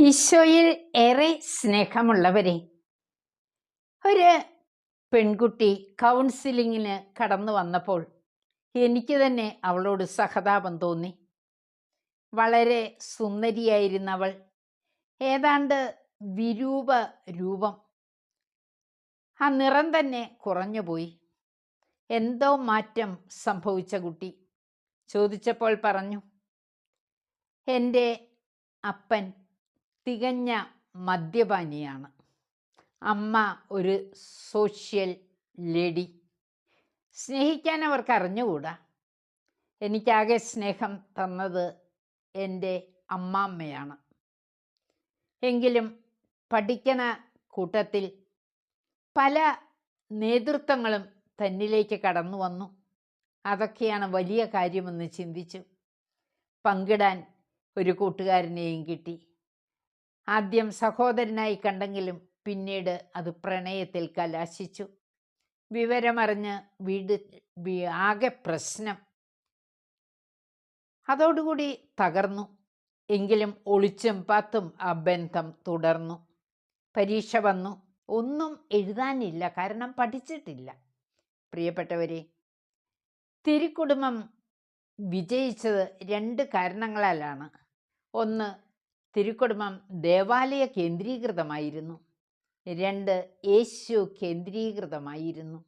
ഈശോയിൽ ഏറെ സ്നേഹമുള്ളവരെ ഒരു പെൺകുട്ടി കൗൺസിലിങ്ങിന് കടന്നു വന്നപ്പോൾ എനിക്ക് തന്നെ അവളോട് സഹതാപം തോന്നി. വളരെ സുന്ദരിയായിരുന്നവൾ. ഏതാണ്ട് വിരൂപ രൂപം. ആ നിറം തന്നെ കുറഞ്ഞുപോയി. എന്തോ മാറ്റം സംഭവിച്ച കുട്ടി. ചോദിച്ചപ്പോൾ പറഞ്ഞു എന്റെ അപ്പൻ തികഞ്ഞ മദ്യപാനിയാണ്. അമ്മ ഒരു സോഷ്യൽ ലേഡി. സ്നേഹിക്കാൻ അവർക്ക് അറിഞ്ഞുകൂടാ? എനിക്കാകെ സ്നേഹം തന്നത് എന്റെ അമ്മാമ്മയാണ്. എങ്കിലും പഠിക്കണ കൂട്ടത്തിൽ പല നേതൃത്വങ്ങളും തന്നിലേക്ക് കടന്നു വന്നു. അതൊക്കെയാണ് വലിയ കാര്യമെന്ന് ചിന്തിച്ചു പങ്കിടാൻ ഒരു കൂട്ടുകാരനെയും കിട്ടി. ആദ്യം സഹോദരനായി കണ്ടെങ്കിലും പിന്നീട് അത് പ്രണയത്തിൽ കലാശിച്ചു. വിവരമറിഞ്ഞ് വീട് ആകെ പ്രശ്നം. അതോടുകൂടി തകർന്നു. എങ്കിലും ഒളിച്ചും പാത്തും ആ ബന്ധം തുടർന്നു. പരീക്ഷ വന്നു. ഒന്നും എഴുതാനില്ല. കാരണം പഠിച്ചിട്ടില്ല. പ്രിയപ്പെട്ടവരെ തിരുക്കുടുംബം വിജയിച്ചത് രണ്ട് കാരണങ്ങളാലാണ്. ഒന്ന് തിരുക്കുടുംബം ദേവാലയ കേന്ദ്രീകൃതമായിരുന്നു. രണ്ട് യേശു കേന്ദ്രീകൃതമായിരുന്നു.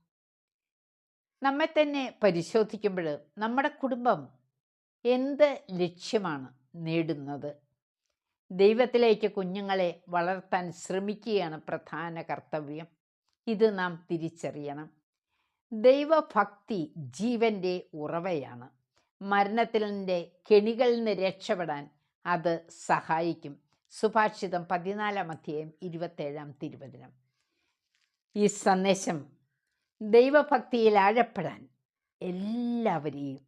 നമ്മെ തന്നെ പരിശോധിക്കുമ്പോൾ നമ്മുടെ കുടുംബം എന്ത് ലക്ഷ്യമാണ് നേടുന്നത്? ദൈവത്തിലേക്ക് കുഞ്ഞുങ്ങളെ വളർത്താൻ ശ്രമിക്കുകയാണ് പ്രധാന കർത്തവ്യം. ഇത് നാം തിരിച്ചറിയണം. ദൈവഭക്തി ജീവന്റെ ഉറവയാണ്. മരണത്തിന്റെ കെണികളിൽ നിന്ന് രക്ഷപ്പെടാൻ അത് സഹായിക്കും. സുഭാഷിതം പതിനാലാം അധ്യായം ഇരുപത്തേഴാം തിരുവചനം. ഈ സന്ദേശം ദൈവഭക്തിയിൽ ആഴപ്പെടാൻ എല്ലാവരെയും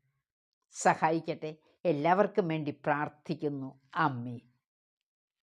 സഹായിക്കട്ടെ. എല്ലാവർക്കും വേണ്ടി പ്രാർത്ഥിക്കുന്നു. അമ്മേ.